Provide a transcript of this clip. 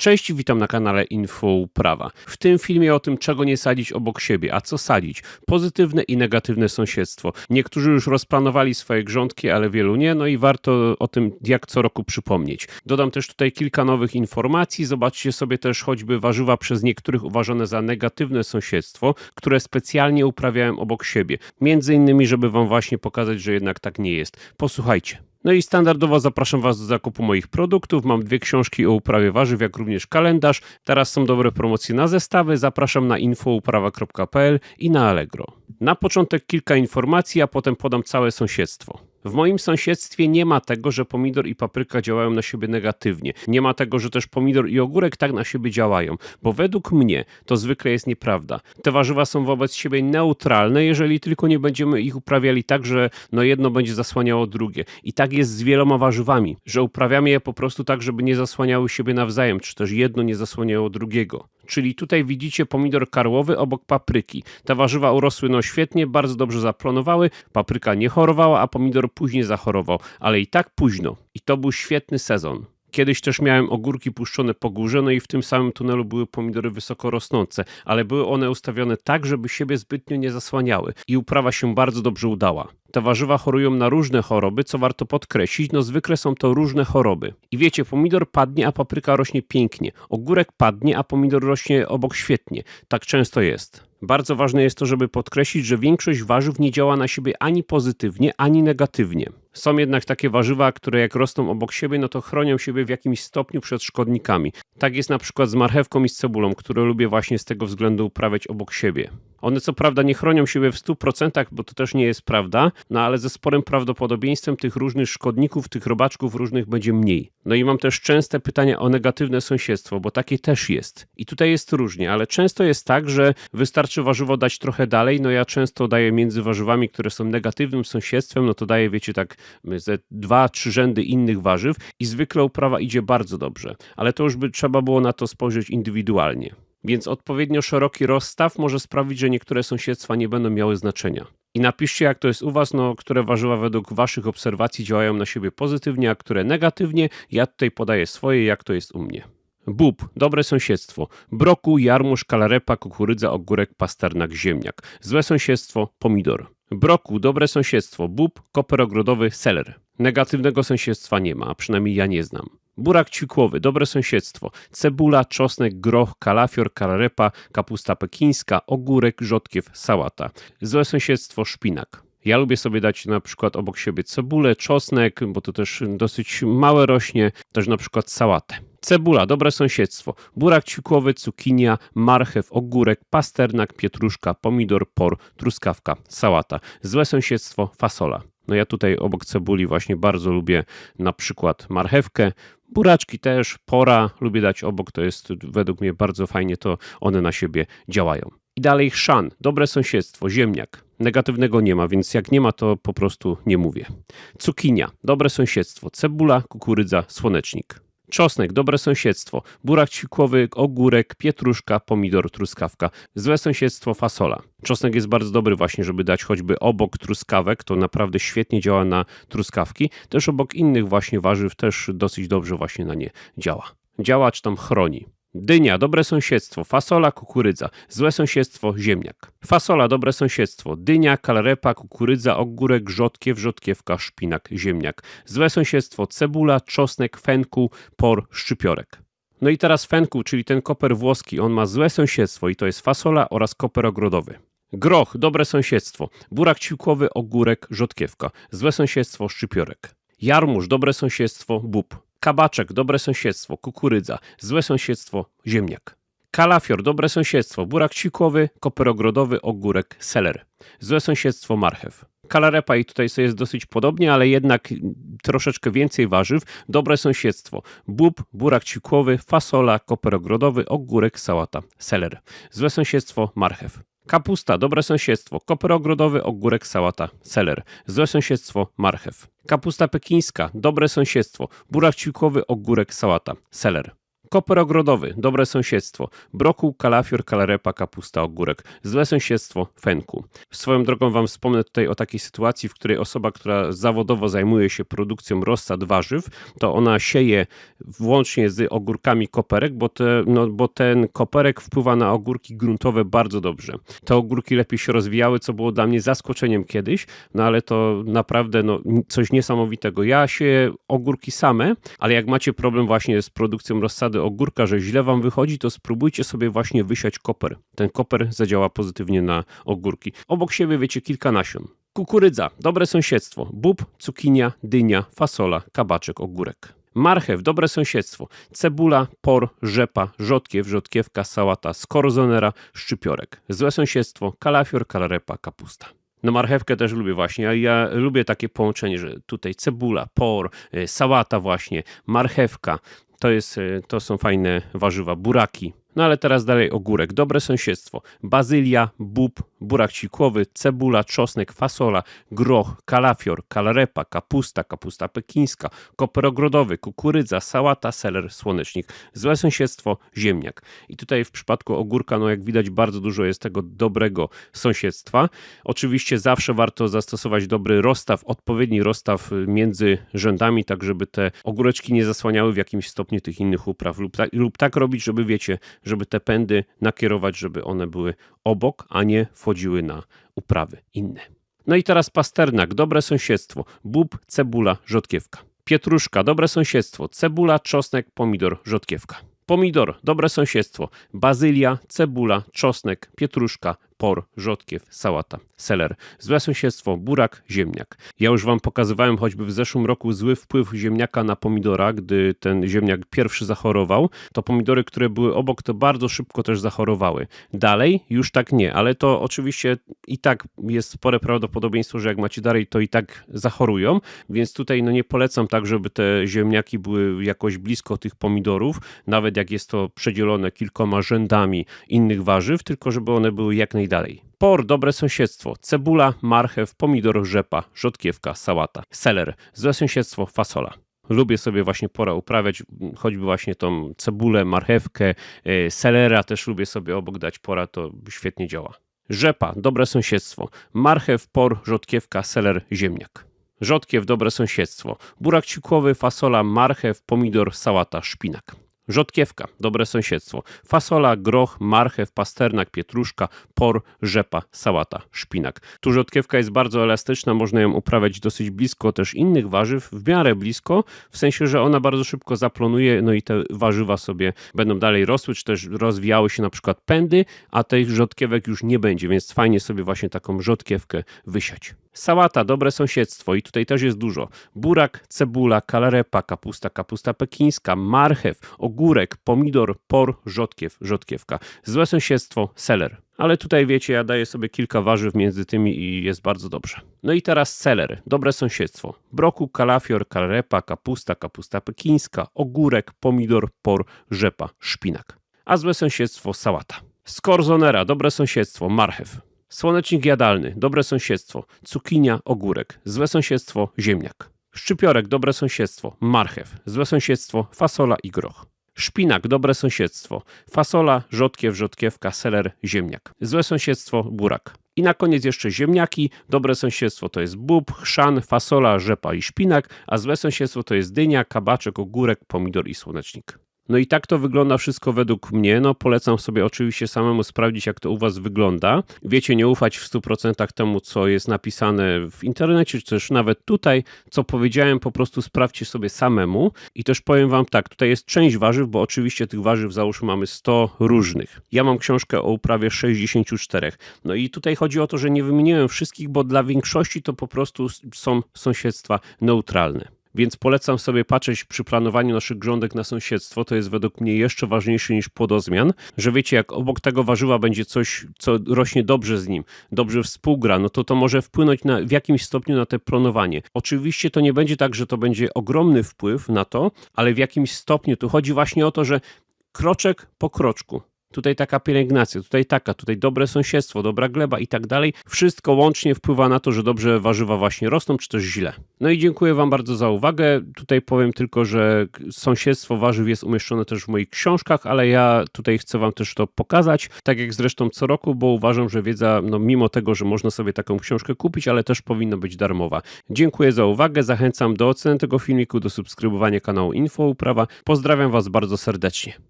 Cześć, witam na kanale Info Uprawa. W tym filmie o tym, czego nie sadzić obok siebie, a co sadzić. Pozytywne i negatywne sąsiedztwo. Niektórzy już rozplanowali swoje grządki, ale wielu nie, no i warto o tym jak co roku przypomnieć. Dodam też tutaj kilka nowych informacji. Zobaczcie sobie też choćby warzywa przez niektórych uważane za negatywne sąsiedztwo, które specjalnie uprawiałem obok siebie. Między innymi, żeby wam właśnie pokazać, że jednak tak nie jest. Posłuchajcie. No i standardowo zapraszam Was do zakupu moich produktów. Mam dwie książki o uprawie warzyw, jak również kalendarz. Teraz są dobre promocje na zestawy. Zapraszam na infouprawa.pl i na Allegro. Na początek kilka informacji, a potem podam całe sąsiedztwo. W moim sąsiedztwie nie ma tego, że pomidor i papryka działają na siebie negatywnie. Nie ma tego, że też pomidor i ogórek tak na siebie działają, bo według mnie to zwykle jest nieprawda. Te warzywa są wobec siebie neutralne, jeżeli tylko nie będziemy ich uprawiali tak, że no jedno będzie zasłaniało drugie. I tak jest z wieloma warzywami, że uprawiamy je po prostu tak, żeby nie zasłaniały siebie nawzajem, czy też jedno nie zasłaniało drugiego. Czyli tutaj widzicie pomidor karłowy obok papryki. Te warzywa urosły no świetnie, bardzo dobrze zaplonowały, papryka nie chorowała, a pomidor później zachorował, ale i tak późno. I to był świetny sezon. Kiedyś też miałem ogórki puszczone po górze, no i w tym samym tunelu były pomidory wysoko rosnące, ale były one ustawione tak, żeby siebie zbytnio nie zasłaniały i uprawa się bardzo dobrze udała. Te warzywa chorują na różne choroby, co warto podkreślić, no zwykle są to różne choroby. I wiecie, pomidor padnie, a papryka rośnie pięknie. Ogórek padnie, a pomidor rośnie obok świetnie. Tak często jest. Bardzo ważne jest to, żeby podkreślić, że większość warzyw nie działa na siebie ani pozytywnie, ani negatywnie. Są jednak takie warzywa, które jak rosną obok siebie, no to chronią siebie w jakimś stopniu przed szkodnikami. Tak jest na przykład z marchewką i z cebulą, które lubię właśnie z tego względu uprawiać obok siebie. One co prawda nie chronią siebie w 100%, bo to też nie jest prawda, no ale ze sporym prawdopodobieństwem tych różnych szkodników, tych robaczków różnych będzie mniej. No i mam też częste pytania o negatywne sąsiedztwo, bo takie też jest. I tutaj jest różnie, ale często jest tak, że wystarczy warzywo dać trochę dalej, no ja często daję między warzywami, które są negatywnym sąsiedztwem, no to daję, wiecie, tak ze dwa, trzy rzędy innych warzyw i zwykle uprawa idzie bardzo dobrze. Ale to już by trzeba było na to spojrzeć indywidualnie. Więc odpowiednio szeroki rozstaw może sprawić, że niektóre sąsiedztwa nie będą miały znaczenia. I napiszcie, jak to jest u Was, no, które warzywa według Waszych obserwacji działają na siebie pozytywnie, a które negatywnie. Ja tutaj podaję swoje, jak to jest u mnie. Bób, dobre sąsiedztwo. Broku, jarmuż, kalarepa, kukurydza, ogórek, pasternak, ziemniak. Złe sąsiedztwo, pomidor. Broku, dobre sąsiedztwo. Bób, koper ogrodowy, seler. Negatywnego sąsiedztwa nie ma, a przynajmniej ja nie znam. Burak ćwikłowy, dobre sąsiedztwo. Cebula, czosnek, groch, kalafior, kalarepa, kapusta pekińska, ogórek, rzodkiew, sałata. Złe sąsiedztwo, szpinak. Ja lubię sobie dać na przykład obok siebie cebulę, czosnek, bo to też dosyć małe rośnie, też na przykład sałatę. Cebula, dobre sąsiedztwo. Burak ćwikłowy, cukinia, marchew, ogórek, pasternak, pietruszka, pomidor, por, truskawka, sałata. Złe sąsiedztwo, fasola. No ja tutaj obok cebuli właśnie bardzo lubię na przykład marchewkę, buraczki też, pora lubię dać obok, to jest według mnie bardzo fajnie, to one na siebie działają. I dalej chrzan, dobre sąsiedztwo, ziemniak. Negatywnego nie ma, więc jak nie ma, to po prostu nie mówię. Cukinia, dobre sąsiedztwo, cebula, kukurydza, słonecznik. Czosnek, dobre sąsiedztwo, burak ćwikłowy, ogórek, pietruszka, pomidor, truskawka. Złe sąsiedztwo, fasola. Czosnek jest bardzo dobry właśnie, żeby dać choćby obok truskawek, to naprawdę świetnie działa na truskawki. Też obok innych właśnie warzyw też dosyć dobrze właśnie na nie działa. Działa czy tam chroni. Dynia, dobre sąsiedztwo, fasola, kukurydza, złe sąsiedztwo, ziemniak. Fasola, dobre sąsiedztwo, dynia, kalarepa, kukurydza, ogórek, rzodkiew, rzodkiewka, szpinak, ziemniak. Złe sąsiedztwo, cebula, czosnek, fenku, por, szczypiorek. No i teraz fenku, czyli ten koper włoski, on ma złe sąsiedztwo i to jest fasola oraz koper ogrodowy. Groch, dobre sąsiedztwo, burak ćwikłowy, ogórek, rzodkiewka. Złe sąsiedztwo, szczypiorek. Jarmuż, dobre sąsiedztwo, bób. Kabaczek, dobre sąsiedztwo, kukurydza, złe sąsiedztwo, ziemniak. Kalafior, dobre sąsiedztwo, burak cikłowy, koper ogrodowy, ogórek, seler. Złe sąsiedztwo, marchew. Kalarepa i tutaj sobie jest dosyć podobnie, ale jednak troszeczkę więcej warzyw. Dobre sąsiedztwo. Bób, burak cikłowy, fasola, koper ogrodowy, ogórek, sałata, seler. Złe sąsiedztwo, marchew. Kapusta, dobre sąsiedztwo, koper ogrodowy, ogórek, sałata, seler. Złe sąsiedztwo, marchew. Kapusta pekińska, dobre sąsiedztwo, burak ćwikłowy, ogórek, sałata, seler. Koper ogrodowy, dobre sąsiedztwo. Brokuł, kalafior, kalarepa, kapusta, ogórek. Złe sąsiedztwo, fenku. Swoją drogą wam wspomnę tutaj o takiej sytuacji, w której osoba, która zawodowo zajmuje się produkcją rozsad warzyw, to ona sieje włącznie z ogórkami koperek, bo, te, no, bo ten koperek wpływa na ogórki gruntowe bardzo dobrze. Te ogórki lepiej się rozwijały, co było dla mnie zaskoczeniem kiedyś, no ale to naprawdę no, coś niesamowitego. Ja się ogórki same, ale jak macie problem właśnie z produkcją rozsady ogórka, że źle wam wychodzi, to spróbujcie sobie właśnie wysiać koper. Ten koper zadziała pozytywnie na ogórki. Obok siebie wiecie kilka nasion. Kukurydza, dobre sąsiedztwo. Bób, cukinia, dynia, fasola, kabaczek, ogórek. Marchew, dobre sąsiedztwo. Cebula, por, rzepa, rzodkiew, rzodkiewka, sałata, skorzonera, szczypiorek. Złe sąsiedztwo, kalafior, kalarepa, kapusta. No marchewkę też lubię właśnie, a ja lubię takie połączenie, że tutaj cebula, por, y, sałata właśnie, marchewka, to, jest, y, to są fajne warzywa, buraki. No ale teraz dalej ogórek, dobre sąsiedztwo, bazylia, bób, burak cikłowy, cebula, czosnek, fasola, groch, kalafior, kalarepa, kapusta, kapusta pekińska, koper ogrodowy, kukurydza, sałata, seler, słonecznik. Złe sąsiedztwo, ziemniak. I tutaj w przypadku ogórka, no jak widać, bardzo dużo jest tego dobrego sąsiedztwa. Oczywiście zawsze warto zastosować dobry rozstaw, odpowiedni rozstaw między rzędami, tak żeby te ogóreczki nie zasłaniały w jakimś stopniu tych innych upraw lub lub tak robić, żeby wiecie, żeby te pędy nakierować, żeby one były obok, a nie wchodziły na uprawy inne. No i teraz pasternak, dobre sąsiedztwo, bób, cebula, rzodkiewka. Pietruszka, dobre sąsiedztwo, cebula, czosnek, pomidor, rzodkiewka. Pomidor, dobre sąsiedztwo, bazylia, cebula, czosnek, pietruszka, por, rzodkiew, sałata, seler. Złe sąsiedztwo, burak, ziemniak. Ja już wam pokazywałem choćby w zeszłym roku zły wpływ ziemniaka na pomidora, gdy ten ziemniak pierwszy zachorował, to pomidory, które były obok, to bardzo szybko też zachorowały. Dalej już tak nie, ale to oczywiście i tak jest spore prawdopodobieństwo, że jak macie dalej, to i tak zachorują, więc tutaj no nie polecam tak, żeby te ziemniaki były jakoś blisko tych pomidorów, nawet jak jest to przedzielone kilkoma rzędami innych warzyw, tylko żeby one były jak najdalej dalej. Por, dobre sąsiedztwo, cebula, marchew, pomidor, rzepa, rzodkiewka, sałata, seler, złe sąsiedztwo, fasola. Lubię sobie właśnie pora uprawiać, choćby właśnie tą cebulę, marchewkę, yy, selera też lubię sobie obok dać pora, to świetnie działa. Rzepa, dobre sąsiedztwo, marchew, por, rzodkiewka, seler, ziemniak. Rzodkiew, dobre sąsiedztwo, burak cikłowy, fasola, marchew, pomidor, sałata, szpinak. Rzodkiewka, dobre sąsiedztwo. Fasola, groch, marchew, pasternak, pietruszka, por, rzepa, sałata, szpinak. Tu rzodkiewka jest bardzo elastyczna, można ją uprawiać dosyć blisko też innych warzyw, w miarę blisko, w sensie, że ona bardzo szybko zaplonuje, no i te warzywa sobie będą dalej rosły, czy też rozwijały się na przykład pędy, a tych rzodkiewek już nie będzie, więc fajnie sobie właśnie taką rzodkiewkę wysiać. Sałata, dobre sąsiedztwo i tutaj też jest dużo. Burak, cebula, kalarepa, kapusta, kapusta pekińska, marchew, ogórek, pomidor, por, rzodkiew, rzodkiewka. Złe sąsiedztwo, seler. Ale tutaj wiecie, ja daję sobie kilka warzyw między tymi i jest bardzo dobrze. No i teraz seler, dobre sąsiedztwo. Broku, kalafior, kalarepa, kapusta, kapusta pekińska, ogórek, pomidor, por, rzepa, szpinak. A złe sąsiedztwo, sałata. Skorzonera, dobre sąsiedztwo, marchew. Słonecznik jadalny, dobre sąsiedztwo, cukinia, ogórek, złe sąsiedztwo, ziemniak. Szczypiorek, dobre sąsiedztwo, marchew, złe sąsiedztwo, fasola i groch. Szpinak, dobre sąsiedztwo, fasola, rzodkiew, rzodkiewka, seler, ziemniak. Złe sąsiedztwo, burak. I na koniec jeszcze ziemniaki. Dobre sąsiedztwo to jest bób, chrzan, fasola, rzepa i szpinak, a złe sąsiedztwo to jest dynia, kabaczek, ogórek, pomidor i słonecznik. No i tak to wygląda wszystko według mnie. No polecam sobie oczywiście samemu sprawdzić, jak to u Was wygląda. Wiecie, nie ufać w 100% temu, co jest napisane w internecie, czy też nawet tutaj, co powiedziałem, po prostu sprawdźcie sobie samemu. I też powiem Wam tak, tutaj jest część warzyw, bo oczywiście tych warzyw załóżmy mamy 100 różnych. Ja mam książkę o uprawie 64. No i tutaj chodzi o to, że nie wymieniłem wszystkich, bo dla większości to po prostu są sąsiedztwa neutralne. Więc polecam sobie patrzeć przy planowaniu naszych grządek na sąsiedztwo. To jest według mnie jeszcze ważniejsze niż płodozmian, że wiecie, jak obok tego warzywa będzie coś, co rośnie dobrze z nim, dobrze współgra, no to to może wpłynąć na, w jakimś stopniu na te planowanie. Oczywiście to nie będzie tak, że to będzie ogromny wpływ na to, ale w jakimś stopniu tu chodzi właśnie o to, że kroczek po kroczku tutaj taka pielęgnacja, tutaj taka, tutaj dobre sąsiedztwo, dobra gleba i tak dalej. Wszystko łącznie wpływa na to, że dobrze warzywa właśnie rosną, czy też źle. No i dziękuję Wam bardzo za uwagę. Tutaj powiem tylko, że sąsiedztwo warzyw jest umieszczone też w moich książkach, ale ja tutaj chcę Wam też to pokazać, tak jak zresztą co roku, bo uważam, że wiedza, no mimo tego, że można sobie taką książkę kupić, ale też powinna być darmowa. Dziękuję za uwagę, zachęcam do oceny tego filmiku, do subskrybowania kanału Info Uprawa. Pozdrawiam Was bardzo serdecznie.